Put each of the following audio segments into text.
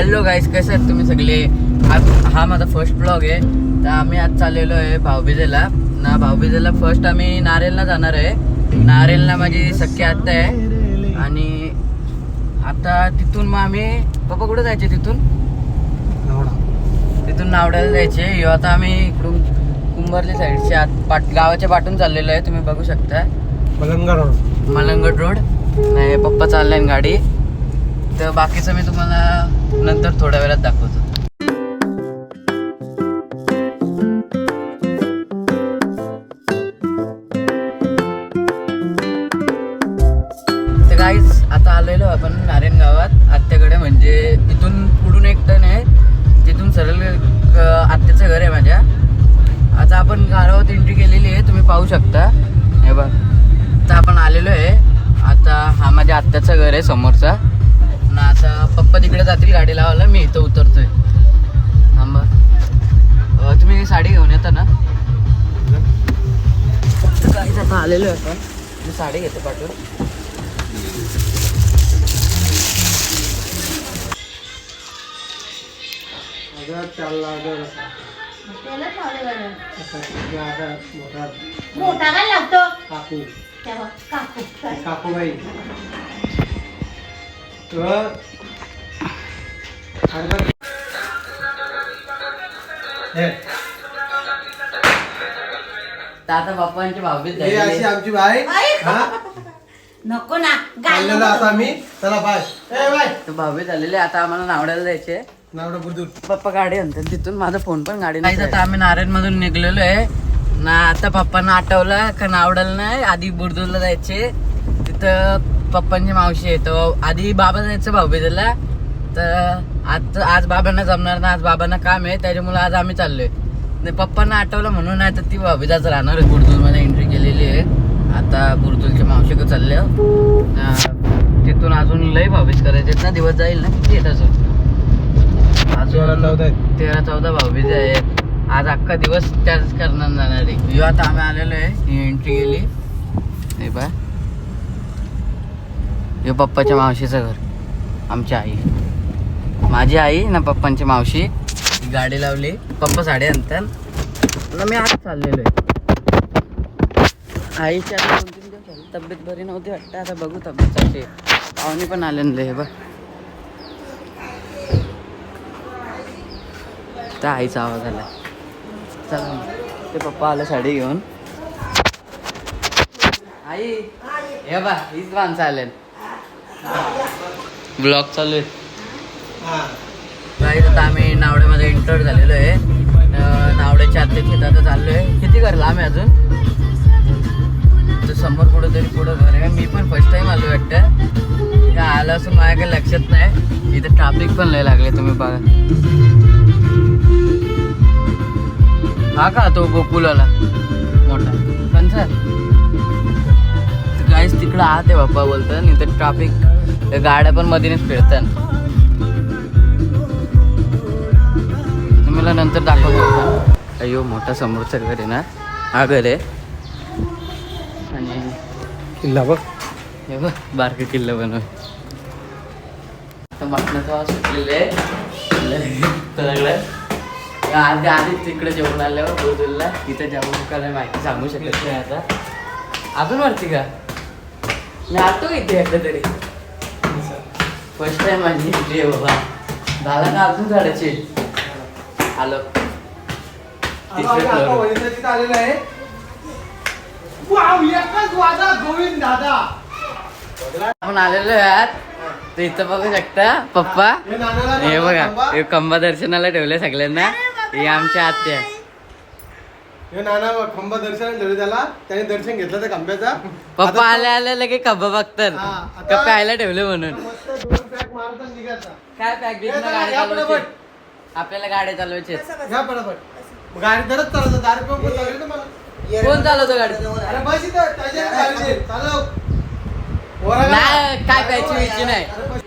Hello गाईस कसे आहेत तुम्ही सगळे? आज हा माझा फर्स्ट ब्लॉग आहे. तर आम्ही आज चाललेलो आहे भाऊबीजेला. ना भाऊबीजेला फर्स्ट आम्ही नारेलला जाणार आहे. नारेलला माझी सख्खी आत्या आहे. आणि आता तिथून मग आम्ही पप्पा कुठे जायचे तिथून? तिथून नावड्याला जायचे. ह्यो आता आम्ही इकडून कुंभारली साईडचे आत पाट गावाच्या पाठून चाललेलो आहे. तुम्ही बघू शकता. मलंगा रोड. मलंगड रोड. नाही पप्पा चाललाय गाडी. तर बाकीचं मी तुम्हाला नंतर थोड्या वेळात दाखवतो. तर काहीच आता आलेलो आपण नारायण गावात. आत्याकडे म्हणजे इथून पुढून एक टन आहे. तिथून सरळ आत्याचं घर आहे माझ्या. आता आपण गावात एंट्री केलेली आहे तुम्ही पाहू शकता. हे बघ. आता आपण आलेलो आहे. आता हा माझ्या आत्याचं घर आहे समोरचा. ना आता पप्पा तिकडे जातील गाडी लावायला मी इथं उतरतोय. थांबा तुम्ही साडी घेऊन येता ना? काहीच आता आलेलो आहे आपण. मी साडी घेते पाठवून. अगं चालला अगं मोठा मोठा काय लागतो? काकू. काकू. काकूबाई. आता पप्पांची भावबीत ही अशी झाली आमची बाई. हा? नको ना चाललेलो आता आम्ही. चला बाय. ए बाय. झालेली आहे. आता आम्हाला नावड्याला जायचे नावडा बुरदूर पप्पा गाडी आणतात तिथून माझा फोन पण गाडी नाही आता आम्ही नारायण मधून निघलेलो आहे. ना आता पप्पांना आठवलं का नावड्याला नाही आधी बुरदूरला जायचे. तिथं पप्पांची मावशी आहे तर आधी बाबा जायचं भाऊबीजेला तर आज आज बाबांना जमणार ना आज बाबांना काम आहे त्याच्यामुळे आज आम्ही चाललोय. नाही पप्पांना आठवलं म्हणून नाही तर ती भाऊबीजाच राहणार आहे बुरदूरमध्ये एंट्री केलेली आहे. आता बुरदूरच्या मावशीकडे चालले तिथून अजून लय भाऊबीज करायचे ना दिवस जाईल ना किती आहेत अजून? तेरा चौदा आहेत. तेरा चौदा भाऊबीज आहेत. आज अख्खा दिवस त्याच करणार जाणार. आहे आता आम्ही आलेलो आहे एंट्री गेली. हे बा हे पप्पाच्या मावशीचं घर. आमची आई. माझी आई ना पप्पांची मावशी. ही गाडी लावली. पप्पा साडी आणतात. ना मी आज चाललेलो आहे. आईची आता दोन तीन दिवस झाले. तब्येत बरी नव्हती वाटतं. आता बघू तब्येत चालते पाहुणे पण आलेले हे बघ. त्या आईचा आवाज आला चला. ते पप्पा आलं साडी घेऊन. आई. हे बा हीच माणसं आले ब्लॉग चालू आहे. हा. गाईज आता आम्ही नावड्यामध्ये एंटर झालेलो आहे. नावड्याच्या आत्याची इथं आता चाललो आहे किती घर लांब आहे अजून? तर समोर कुठं तरी पुढं घर आहे. मी पण फर्स्ट टाइम आलो वाटतं. का आलं असं माझ्या काही लक्षात नाही. इथं ट्रॅफिक पण लय लागले तुम्ही बघा. हा का तो गोकुलाला? मोठा. कंचा गाईस तिकडं आत आहे बाप्पा बोलतात. इथं ट्रॅफिक गाड्या पण मधीनेच फिरतात. तुम्हाला नंतर दाखवतो अयो मोठा समोरचं घर आहे ना. हा घर आहे. आणि किल्ला बघ. हे बघ बारकं किल्ला बनव मटणाचा सुटलेला आहे. आधी आधीच तिकडे जेवण आल्यावर बोलला तिथं जेवण काय माहिती सांगू शकत नाही आता. अजून वरती का? मी आतो इथे एकदा तरी? फर्स्ट टाइम माझी आहे बाबा झाला का अजून झाडाचे? आलो. तिसऱ्या floor वर. तिथं आलेलं आहे. वाव, एकच वाजा गोविंद दादा. आपण आलेलो आहात. तर इथं बघू शकता पप्पा. हे हे बघा. हे खंबा दर्शनाला ठेवले सगळ्यांना हे आमच्या आत्या हे नाना खंबा दर्शन ठेवले त्याला. त्याने दर्शन घेतलं त्या खंब्याचा. पप्पा आता आले आले लगे खंबा बघतात. हा, आता- का प्यायला ठेवले म्हणून. मस्त निघायचा. काय पॅक गाडी चालवायची. आपल्याला गाडी चालवायची घ्या पटापट गाडी धरत चालवतो दारू पिऊन पण चालली ना मला कोण चालवतो गाडी? अरे बस इथं त्याच्यात गाडी दे. चालव. ओरा का? नाही काय प्यायची विची नाही. अरे बस.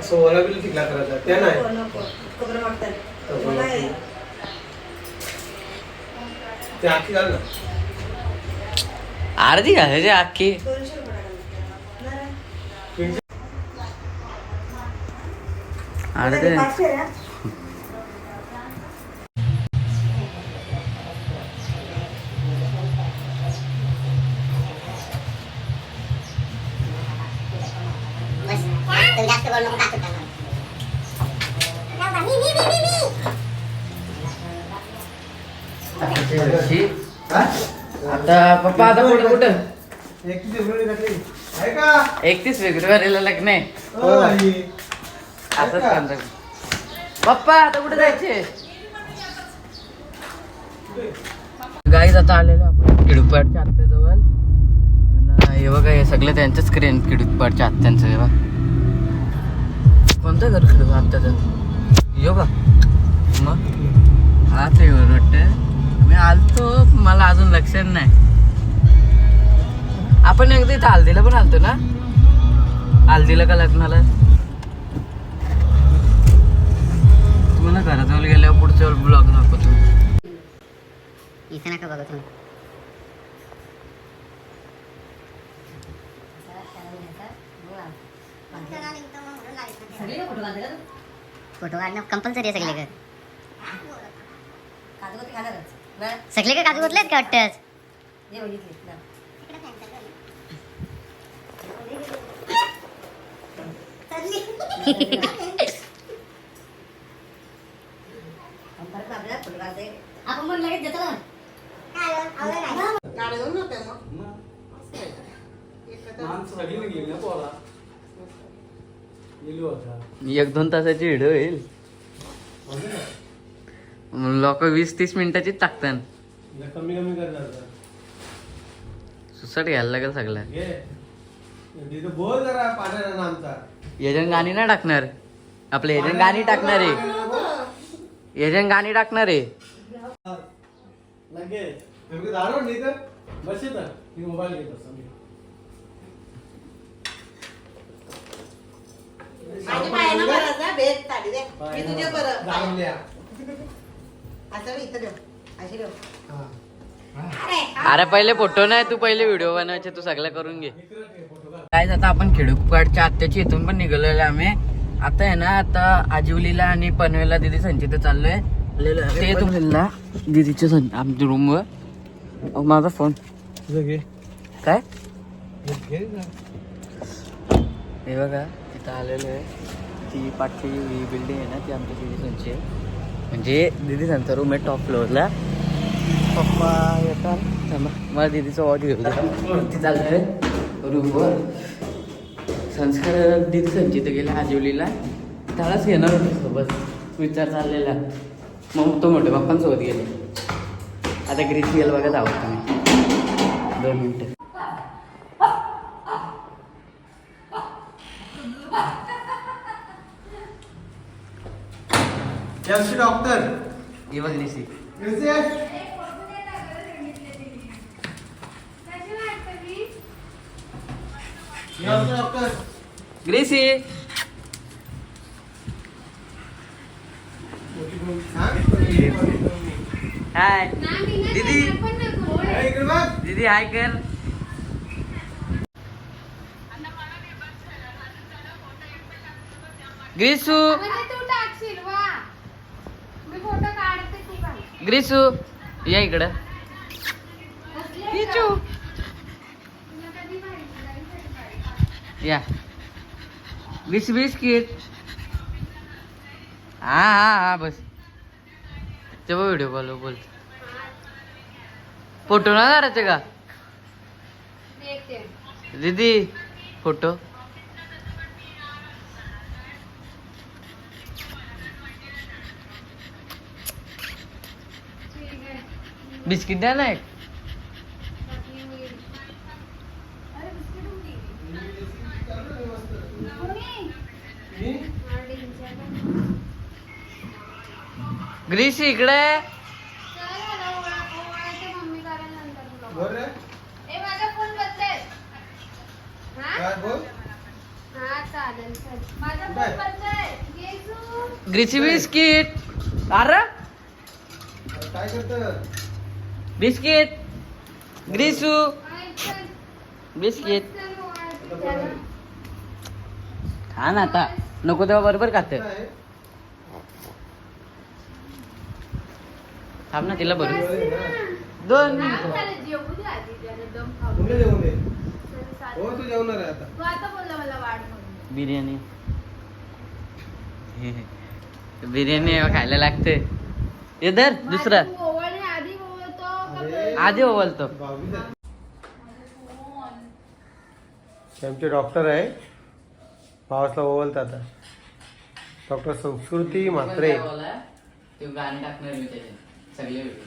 असं ओला बिल चिकला करायचा त्या नाही. ते आखी घाल ना. अर्धी घालायची अख्खी तीनशे अरे ते हा? आता पप्पा आता कुठं कुठं एकतीस फेब्रुवारीला लग्न आहे हो. असंच. पप्पा आता कुठे जायचे? गाईज आता आलेलो आपण किडूपाडच्या आत्याजवळ. आणि हे बघा हे सगळं त्यांचं स्क्रीन किडूपाडच्या आत्यांचं हे बघा. कोणतं घर किडू आत्याचं? यो का मग? हा ते वाटतं मी आलतो मला अजून लक्षात नाही. आपण एकदा इथं हल्दीला पण आलतो ना? हल्दीला का लग्नाला? तुम्हाला घराजवळ गेल्यावर पुढच्या ब्लॉग दाखवतो. इथे नका बघा तुम्ही? फोटो काढणं कंपल्सरी आहे सगळे सगळे का काजू घातलेत का वाटतंच आपण मग लगेच देतो ना एक दोन तासाची व्हिडिओ येईल. लोक वीस तीस मिनिटाचीच टाकतात. कमी कमी करणार सुसाट घ्यायला लागेल सगळ्या बोल जरा पाण्याचा आमचा. एजंट गाणी नाही टाकणार. आपले एजंट गाणी टाकणार आहे. एजंट गाणी टाकणार आहे. मोबाईल घेतो समजा माझ्या पायानं भरायचा, भेट ताडी दे. मी बरं. द्या. असं इथं ठेव. अशी ठेव. हा. अरे पहिले फोटो नाही तू पहिले व्हिडिओ बनवायचे तू सगळं करून घे काय आता आपण खेडूपाडच्या आत्याची इथून पण निघालेलो आम्ही आता आहे ना आता आजिवलीला आणि पनवेलला दिदी संचित चाललोय. ते तुम्हाला दिदीच्या सं आमच्या रूमवर अहो, माझा फोन तुझं घे. काय घे ना. हे बघा तिथं आलेलो आहे. ती पाठची ही बिल्डिंग आहे ना ती आमच्या दिदी संची आहे. म्हणजे दिदी संचा रूम आहे टॉप फ्लोअरला पप्पा येतात. थांबा मला दिदीचा वॉच घेऊ ती चाललोय रूमवर संस्कार दिदी संचित गेला आजिवलीला त्यालाच घेणार होते सोबत. विचार चाललेला. मग तो मोठ्या बाप्पांसोबत गेले. आता ग्रीस गेल बघत आहोत तुम्ही दोन मिनटं. यश डॉक्टर. ही बघ यश डॉक्टर. ग्रेसी. हाय. दीदी. दीदी हाय कर. ग्रीसू म्हणजे तू टाकशील वा मी फोटो काढते तू काढ ग्रीसू या इकडं. किचू या. वीस वीस किट. हा हा हा बस. तेव्हा व्हिडिओ कॉल बोल. फोटो ना करायचे का? दीदी फोटो. चल. माझा फोन काय? बदलेल. येसू ग्रीसी बिस्किट. अरे. काय करत बिस्किट ग्रीसू बिस्किट खा ना आता. नको तेव्हा बरोबर खात. थांब ना तिला बरोबर. दोन बिर्याणी. बिर्याणी खायला लागते. इधर दुसरा. आधी ओवलतो. आमचे डॉक्टर आहे. पावसला ओवलतात आता. डॉक्टर संस्कृती म्हात्रे. ते गाणे टाकणार मी त्याचे सगळे व्हिडिओ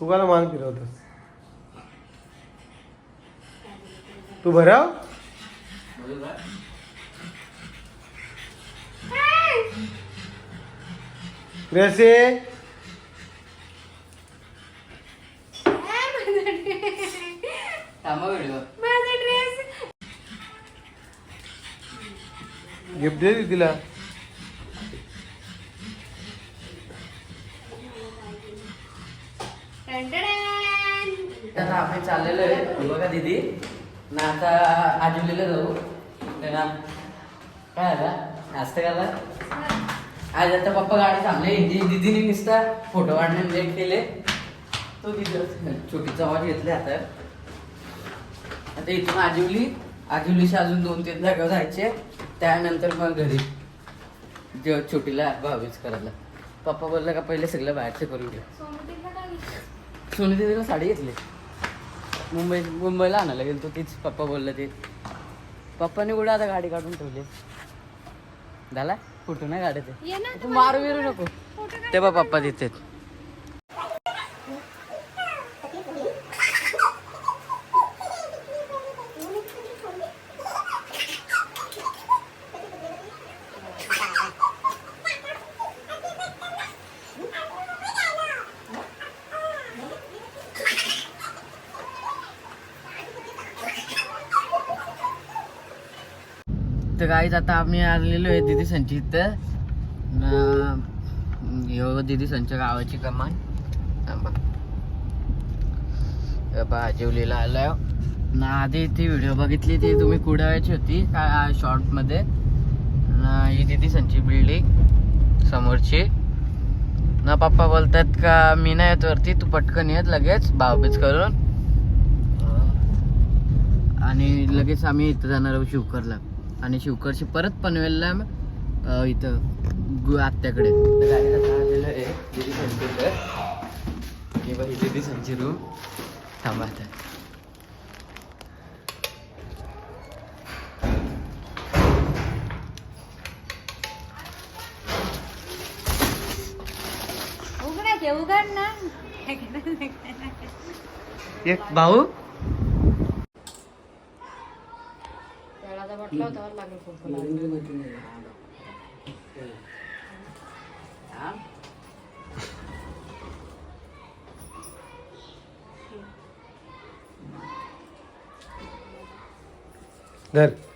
तू का मान फिरवतोस. तू भराव. ग्रेसी। थांबा व्हिडिओ माझा ड्रेस गिफ्ट दे तिला. आपण चाललेलो आहे. बघा दीदी. ना आता आजुलीला जाऊ. काय झालं आज आता पप्पा गाडी थांबले दीदीने नुसता फोटो काढणे लेट केले तो तिथं छोटीचा आवाज घेतले आता आता इथून आजिवली आजिवलीशी अजून दोन तीन जागा जायचे त्यानंतर मग घरी जे छोटीला भावीच करायला पप्पा बोलला का पहिले सगळं बाहेरचं करून घ्या घेतलं? सोनी दीदीला साडी घेतली मुंबई मुंबईला आणायला गेलो तो तीच पप्पा बोललं ते पप्पाने कुठं आता गाडी काढून ठेवली? झाला कुठं नाही गाडी ते. तू मारू बिरू नको. ते बा पप्पा तिथे तर काहीच आता आम्ही आलेलो आहे दिदी संचित यो दिदी संच गावाची कमान. बा जेवलेला आलाय. ना आधी ती व्हिडिओ बघितली ती तुम्ही कुडाव्याची होती? काय शॉर्टमध्ये? ना ही दिदी संची बिल्डिंग समोरची. ना पप्पा बोलतात का मी नाही येत वरती तू पटकन येत लगेच भावबीज करून. आणि लगेच आम्ही इथं जाणार आहोत शिवकरला. आणि शिवकरची परत पनवेलला इथं गु- आत्याकडे. आलेलो आहे दिदी संचीकडे बघ ही दिदी संची रूम थांबा आता एक भाऊ? धर बस झाला फोटो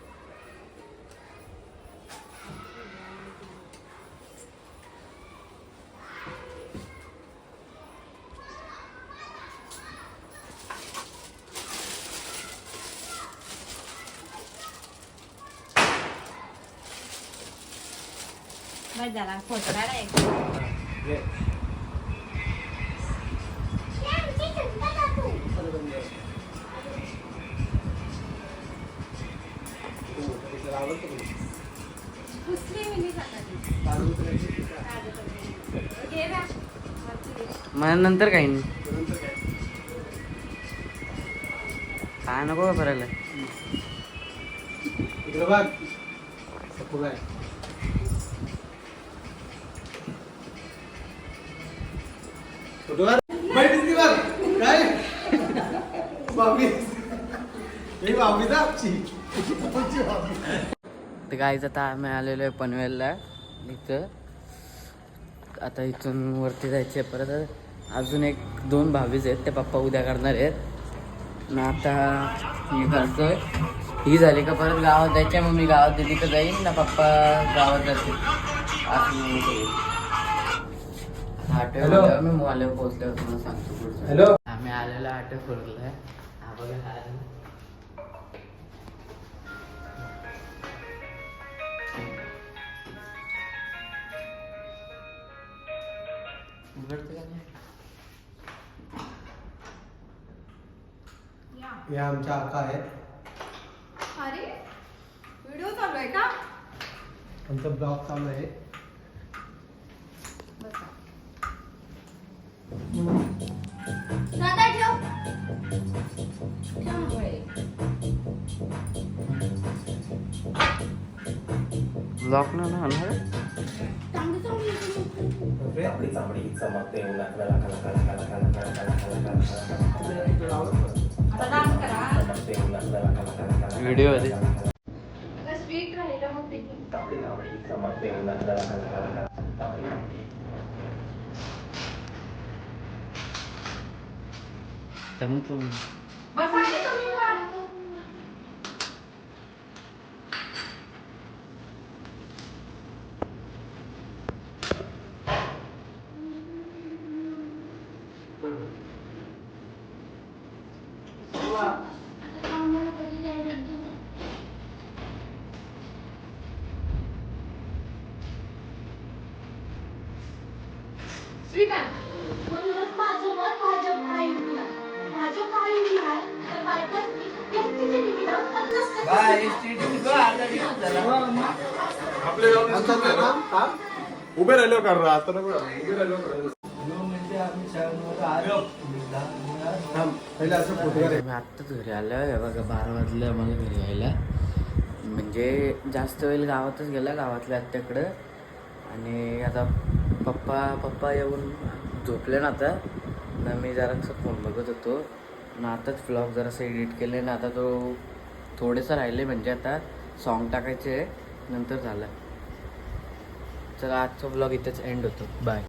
घे. मग नंतर काही नाही काय नको का करायला ही आहे आमची. तर गाईच आता आम्ही आलेलो आहे पनवेलला. इथं. आता इथून वरती जायचे आहे. परत. अजून एक दोन भावीज आहेत. ते पप्पा उद्या करणार आहेत. ना आता मी करतोय. ही झाली का परत गावात जायचे मग मी गावात दिली का जाईन ना पप्पा गावात जातील. असं. वाजता मी मोबाईलवर पोहोचल्यावर तुम्हाला सांगतो पुढचं. हॅलो आम्ही आलेलो आठ फ्लोअरला pagahan. या. या आमच्या आका आहेत. अरे व्हिडिओ चालू आहे का? आमचा ब्लॉग चालू आहे. बसा. ब्लॉक ना व्हिडिओमध्ये उभे राहिलो कर आता नको. उभे राहिलो आत्ताच घरी आलो हे बघा बारा वाजलं मला घरी यायला. म्हणजे जास्त वेळ गावातच गेला गावातल्या आत्याकडं. आणि आता पप्पा पप्पा येऊन झोपले ना आता. ना मी जरासं फोन बघत होतो. ना आताच ब्लॉग जरासं एडिट केले ना आता तो थोडेसं राहिले म्हणजे आता सॉन्ग टाकायचे नंतर झालं. चला आजचा ब्लॉग इथेच एंड होतो. बाय